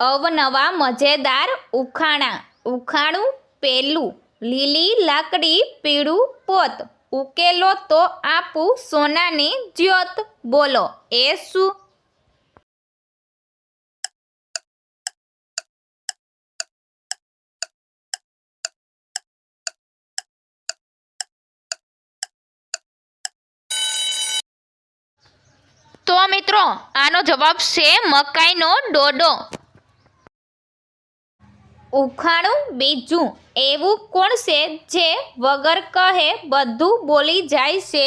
અવનવા, મજેદાર, ઉખાણા, ઉખાણું, પેલું, લીલી લાકડી, પીળું પોત. ઉકેલો તો આપું સોનાની જ્યોત. બોલો, એ શું? તો મિત્રો, આનો જવાબ છે મકાઈનો ડોડો. ઉખાણું બીજું એવું કોણ છે જે વગર કહે બધું બોલી જાય છે?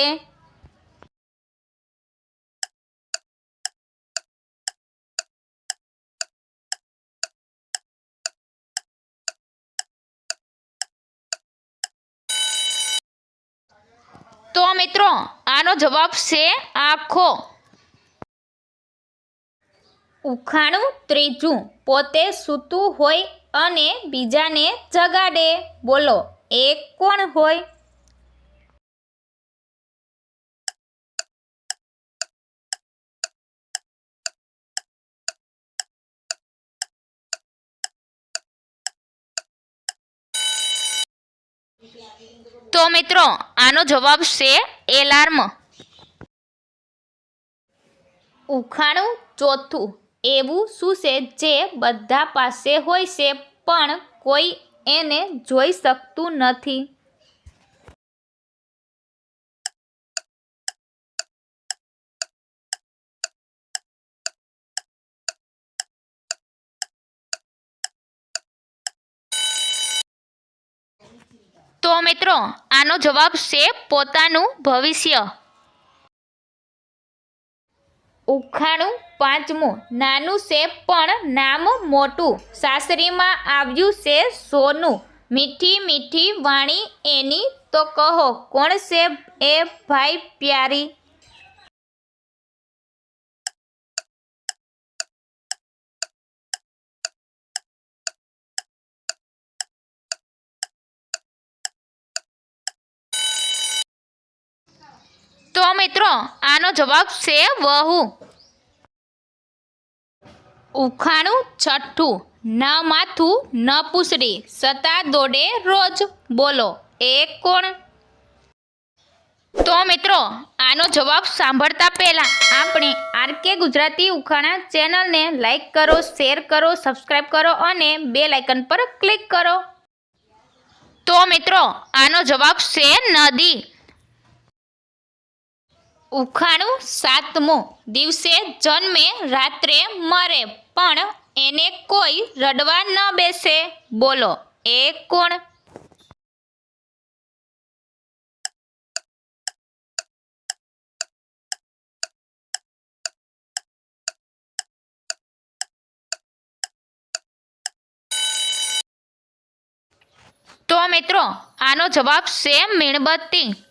તો મિત્રો, આનો જવાબ છે આખો. ઉખાણું ત્રીજું પોતે સૂતું હોય અને બીજાને જગાડે. બોલો એ કોણ હોય? તો મિત્રો આનો જવાબ છે એલાર્મ. ઉખાણું ચોથું એવું શું છે જે બધા પાસે હોય છે, પણ કોઈ એને જોઈ શકતું નથી. તો મિત્રો, આનો જવાબ છે પોતાનું ભવિષ્ય. ઉખાણું પાંચમું. નાનું છે પણ નામ મોટું. સાસરીમાં આવ્યું છે સોનું. મીઠી મીઠી વાણી એની તો કહો, કોણ છે એ ભાઈ પ્યારી? તો મિત્રો, આનો જવાબ છે વહુ. ઉખાણું છઠ્ઠું, ન માથું ન પૂછડી સતા દોડે રોજ. બોલો, એ કોણ? તો મિત્રો, આનો જવાબ સાંભળતા પહેલા આપણે આરકે ગુજરાતી ઉખાણા ચેનલને લાઈક કરો, શેર કરો સબસ્ક્રાઈબ કરો અને બે લાઇકન પર ક્લિક કરો. તો મિત્રો, આનો જવાબ છે નદી. ઉખાણું સાતમું દિવસે જન્મે રાત્રે મરે, પણ એને કોઈ રડવા ન બેસે. બોલો, એ કોણ? તો મિત્રો, આનો જવાબ છે મીણબત્તી.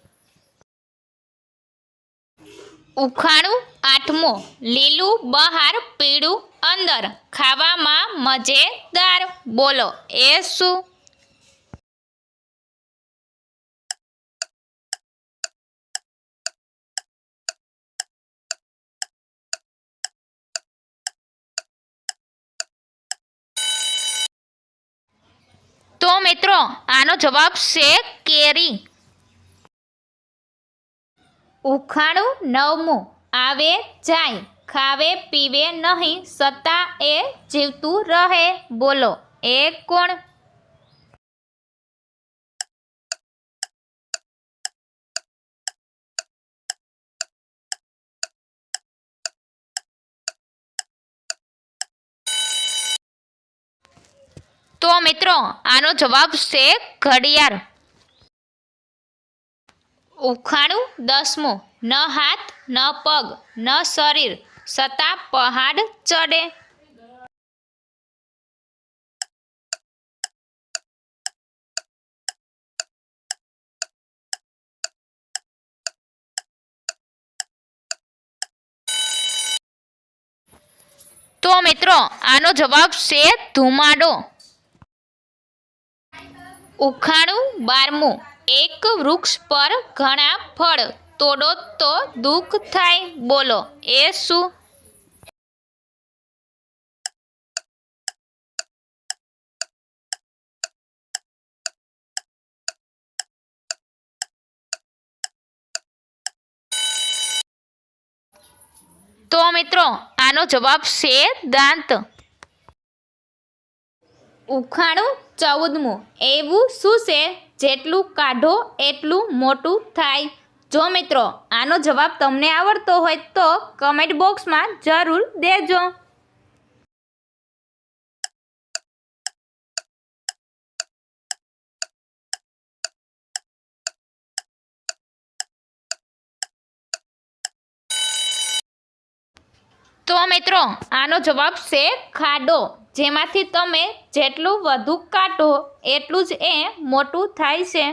ઉખાણું, આઠમો, લીલું, બહાર, પીળું, અંદર. ખાવામાં મજેદાર. બોલો, એ શું? તો મિત્રો, આનો જવાબ છે કેરી. ઉખાણું નવમું. આવે, જાય. ખાવે, પીવે નહીં. સતા એ જીવતું રહે. બોલો, એ કોણ? તો મિત્રો, આનો જવાબ છે ઘડિયાળ. ઉખાણું દસમું. ન હાથ, ન પગ, ન શરીર. સતા પહાડ ચડે. તો મિત્રો, આનો જવાબ છે ધુમાડો. ઉખાણું બારમું. એક વૃક્ષ પર ઘણા ફળ. તોડો તો દુઃખ થાય, બોલો, એ શું? તો મિત્રો, આનો જવાબ છે દાંત. ઉખાણું ચૌદમું. એવું શું છે? જેટલું કાઢો એટલું મોટું થાય. જો મિત્રો, આનો જવાબ તમને આવડતો હોય તો કમેન્ટ બોક્સમાં જરૂર દેજો. તો મિત્રો, આનો જવાબ છે ખાડો. જેમાંથી તમે જેટલું વધુ કાઢો એટલું જ એ મોટું થાય છે.